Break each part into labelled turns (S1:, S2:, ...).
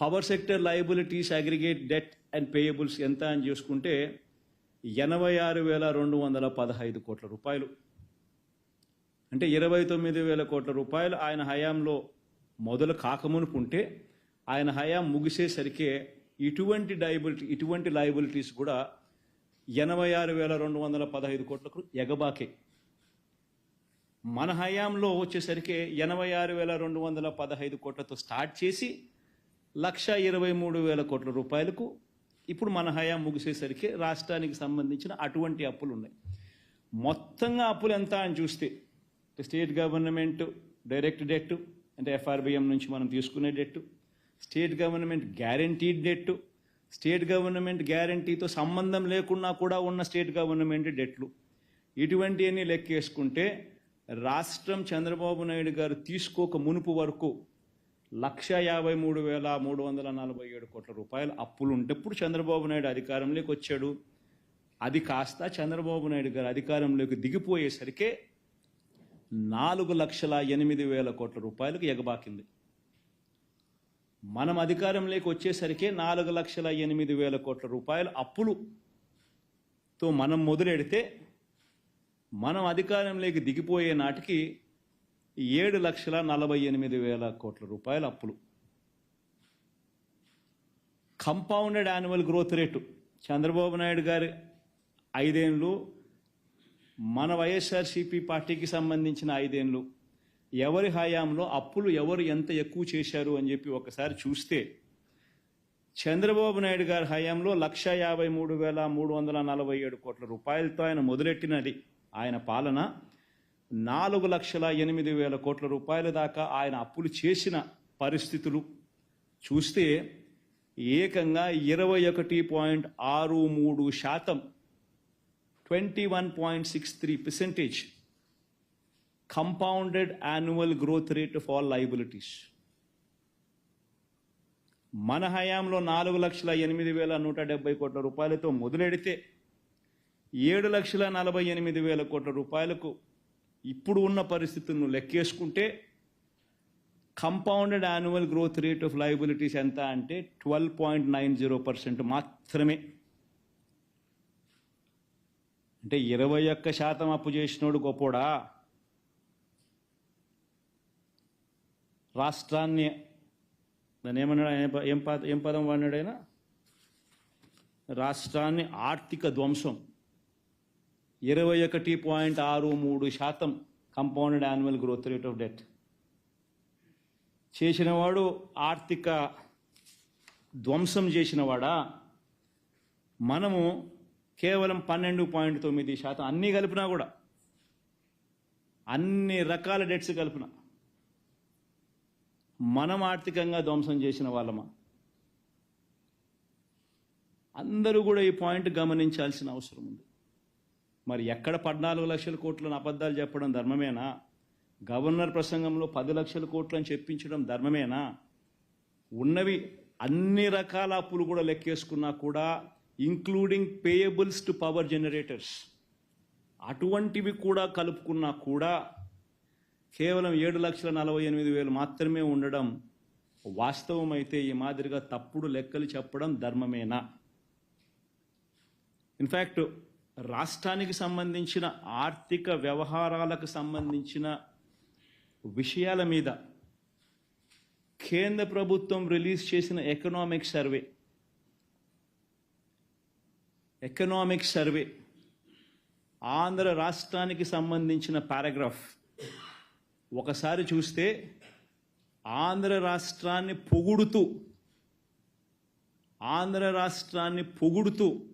S1: Power sector liabilities aggregate debt and payables ఎంత అని చూసుకుంటే ఎనభై ఆరు వేల రెండు వందల పదహైదు కోట్ల రూపాయలు. అంటే ఇరవై తొమ్మిది వేల కోట్ల రూపాయలు ఆయన హయాంలో మొదలు కాకమునుపు ఉంటే ఆయన హయాం ముగిసేసరికే ఇటువంటి డైబిలిటీ ఇటువంటి లయబిలిటీస్ కూడా ఎనభై ఆరు వేల రెండు వందల పదహైదు కోట్లకు ఎగబాకే. మన హయాంలో వచ్చేసరికి ఎనభై ఆరు వేల రెండు వందల పదహైదు కోట్లతో స్టార్ట్ చేసి లక్ష ఇరవై మూడు వేల కోట్ల రూపాయలకు ఇప్పుడు మన హయాం ముగిసేసరికి రాష్ట్రానికి సంబంధించిన అటువంటి అప్పులు ఉన్నాయి. మొత్తంగా అప్పులు ఎంత అని చూస్తే స్టేట్ గవర్నమెంట్ డైరెక్ట్ డెట్ అంటే ఎఫ్ఆర్బిఎం నుంచి మనం తీసుకునే debt state government guaranteed debt state government గ్యారంటీతో సంబంధం లేకున్నా కూడా ఉన్న స్టేట్ గవర్నమెంట్ డెట్లు. ఇటువంటివన్నీ లెక్కేసుకుంటే రాష్ట్రం చంద్రబాబు నాయుడు గారు తీసుకోక మునుపు వరకు లక్ష యాభై మూడు వేల మూడు వందల నలభై ఏడు కోట్ల రూపాయలు అప్పులు ఉంటప్పుడు చంద్రబాబు నాయుడు అధికారంలోకి వచ్చాడు. అది కాస్త చంద్రబాబు నాయుడు గారు అధికారంలోకి దిగిపోయేసరికే నాలుగు లక్షల ఎనిమిది వేల కోట్ల రూపాయలకు ఎగబాకింది. మనం అధికారంలోకి వచ్చేసరికి నాలుగు లక్షల ఎనిమిది వేల కోట్ల రూపాయలు అప్పులుతో మనం మొదలెడితే మనం అధికారంలోకి దిగిపోయే నాటికి ఏడు లక్షల నలభై ఎనిమిది వేల కోట్ల రూపాయల అప్పులు. Compounded annual growth rate. Chandrababu Naidu గారి ఐదేళ్ళు మన వైఎస్ఆర్సీపీ పార్టీకి సంబంధించిన ఐదేళ్ళు ఎవరి హయాంలో అప్పులు ఎవరు ఎంత ఎక్కువ చేశారు అని చెప్పి ఒకసారి చూస్తే చంద్రబాబు నాయుడు గారి హయాంలో లక్ష యాభై మూడు వేల మూడు వందల నలభై ఏడు కోట్ల రూపాయలతో ఆయన మొదలెట్టినది. ఆయన పాలన నాలుగు లక్షల ఎనిమిది వేల కోట్ల రూపాయల దాకా ఆయన అప్పులు చేసిన పరిస్థితులు చూస్తే ఏకంగా ఇరవై ఒకటి పాయింట్ ఆరు మూడు శాతం twenty one point six three percentage compounded annual growth rate of all liabilities మన హయాంలో నాలుగు లక్షల ఎనిమిది వేల నూట డెబ్బై కోట్ల రూపాయలతో మొదలెడితే ఏడు లక్షల నలభై ఎనిమిది వేల కోట్ల రూపాయలకు ఇప్పుడు ఉన్న పరిస్థితులను లెక్కేసుకుంటే compounded annual growth rate of liabilities ఎంత అంటే twelve point nine zero percent మాత్రమే. అంటే ఇరవై ఒక్క శాతం అప్పు చేసినోడు గొప్పోడా? రాష్ట్రాన్ని దాన్ని ఏమన్నాడు? ఏం పద ఏం పదం వాడినాడైనా రాష్ట్రాన్ని ఆర్థిక ధ్వంసం. ఇరవై ఒకటి పాయింట్ ఆరు మూడు శాతం compounded annual growth rate of debt చేసినవాడు ఆర్థిక ధ్వంసం చేసినవాడా? మనము కేవలం పన్నెండు పాయింట్ తొమ్మిది శాతం అన్నీ కలిపినా కూడా అన్ని రకాల డెట్స్ కలిపిన మనం ఆర్థికంగా ధ్వంసం చేసిన వాళ్ళమా? అందరూ కూడా ఈ పాయింట్ గమనించాల్సిన అవసరం ఉంది. మరి ఎక్కడ పద్నాలుగు లక్షల కోట్లను అబద్ధాలు చెప్పడం ధర్మమేనా? గవర్నర్ ప్రసంగంలో పది లక్షల కోట్లు అని చెప్పించడం ధర్మమేనా? ఉన్నవి అన్ని రకాల అప్పులు కూడా లెక్కేసుకున్నా కూడా including payables to power generators అటువంటివి కూడా కలుపుకున్నా కూడా కేవలం ఏడు లక్షల నలభై ఎనిమిది వేలు మాత్రమే ఉండడం వాస్తవమైతే ఈ మాదిరిగా తప్పుడు లెక్కలు చెప్పడం ధర్మమేనా? ఇన్ఫ్యాక్ట్ రాష్ట్రానికి సంబంధించిన ఆర్థిక వ్యవహారాలకు సంబంధించిన విషయాల మీద కేంద్ర ప్రభుత్వం రిలీజ్ చేసిన economic survey. Economic survey. Andhra రాష్ట్రానికి సంబంధించిన పారాగ్రాఫ్. ఒకసారి చూస్తే ఆంధ్ర రాష్ట్రాన్ని పొగుడుతూ ఆంధ్ర రాష్ట్రాన్ని పొగుడుతూ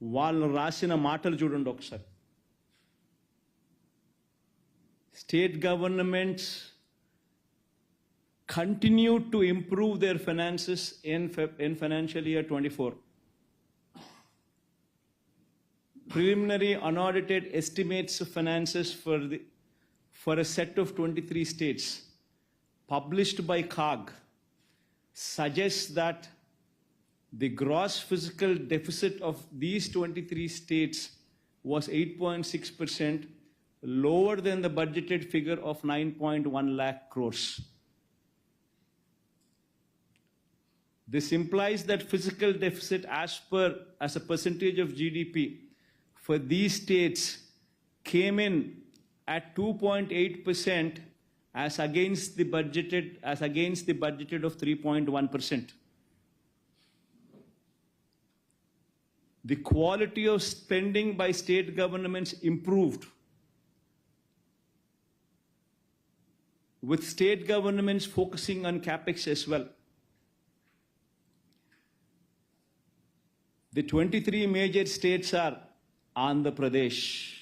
S1: వాళ్ళు రాసిన మాటలు చూడండి ఒకసారి state governments continue to improve their finances in in financial year twenty four preliminary unaudited estimates of finances for the for a set of 23 states published by CAG suggests that the gross physical deficit of these 23 states was 8.6% lower than the budgeted figure of 9.1 lakh crores. This implies that physical deficit as per as a percentage of GDP for these states came in at 2.8% as against the budgeted as against the budgeted of 3.1%. The quality of spending by state governments improved with state governments focusing on capex as well. The 23 major states are Andhra Pradesh,